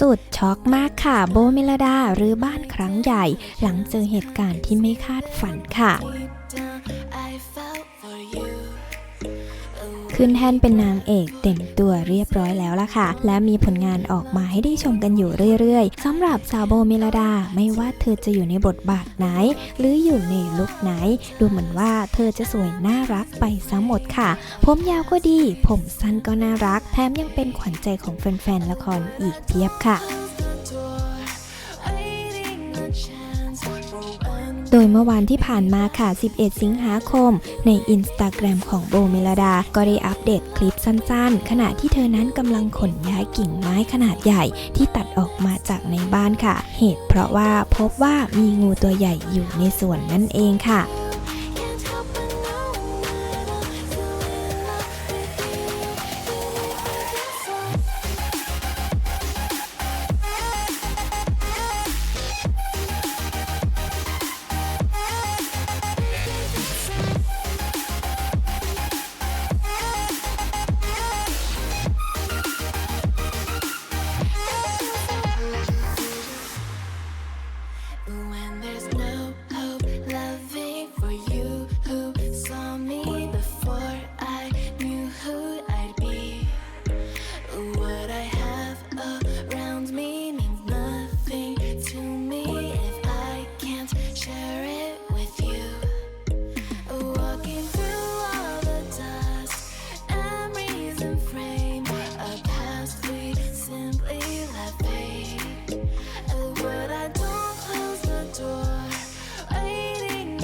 สุดช็อกมากค่ะ โบเมลดาหรือบ้านครั้งใหญ่ หลังเจอเหตุการณ์ที่ไม่คาดฝันค่ะขึ้นแท่นเป็นนางเอกเต็มตัวเรียบร้อยแล้วล่ะค่ะ และมีผลงานออกมาให้ได้ชมกันอยู่เรื่อยๆสำหรับสาวโบเมลดา ไม่ว่าเธอจะอยู่ในบทบาทไหน หรือ อยู่ในลุคไหน ดูเหมือนว่าเธอจะสวยน่ารักไปซะหมดค่ะ ผมยาวก็ดี ผมสั้นก็น่ารัก แถมยังเป็นขวัญใจของแฟนๆละครอีกเพียบค่ะ โดยเมื่อวานที่ผ่านมาค่ะ 11 สิงหาคม ในอินสตาแกรมของโบเมลดา ก็ได้อัปเดตคลิปสั้นๆ ขณะที่เธอนั้นกำลังขนย้ายกิ่งไม้ขนาดใหญ่ที่ตัดออกมาจากในบ้านค่ะ เหตุเพราะว่าพบว่ามีงูตัวใหญ่อยู่ในสวนนั่นเองค่ะ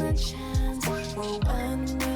given chance. Well, when